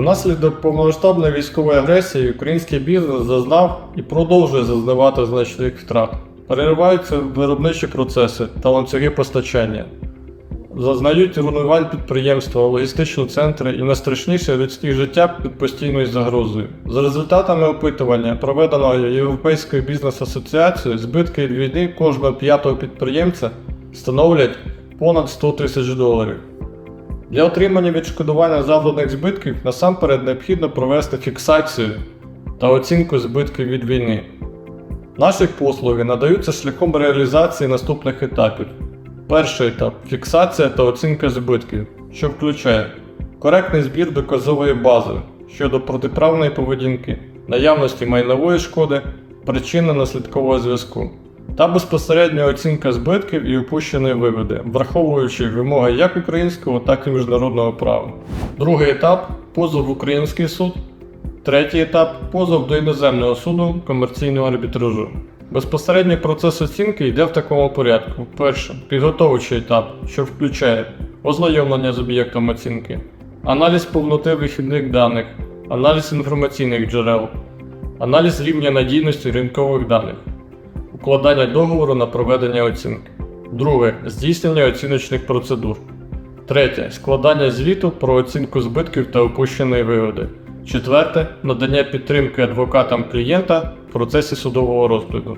Внаслідок повномасштабної військової агресії український бізнес зазнав і продовжує зазнавати значних втрат. Перериваються виробничі процеси та ланцюги постачання. Зазнають руйнувань підприємства, логістичні центри і найстрашніше людське життя під постійною загрозою. За результатами опитування, проведеного Європейською бізнес-асоціацією, збитки від війни кожного п'ятого підприємця становлять понад 100 тисяч доларів. Для отримання відшкодування завданих збитків насамперед необхідно провести фіксацію та оцінку збитків від війни. Наші послуги надаються шляхом реалізації наступних етапів. Перший етап фіксація та оцінка збитків, що включає коректний збір доказової бази щодо протиправної поведінки, наявності майнової шкоди, причинно-наслідкового зв'язку та безпосередня оцінка збитків і упущеної виводи, враховуючи вимоги як українського, так і міжнародного права. Другий етап позов в український суд. Третій етап позов до іноземного суду комерційного арбітражу. Безпосередній процес оцінки йде в такому порядку. Перше підготовчий етап, що включає ознайомлення з об'єктом оцінки, аналіз повноти вихідних даних, аналіз інформаційних джерел, аналіз рівня надійності ринкових даних, укладання договору на проведення оцінки. Друге здійснення оціночних процедур. Третє складання звіту про оцінку збитків та опущеної вигоди. Четверте надання підтримки адвокатам клієнта в процесі судового розгляду.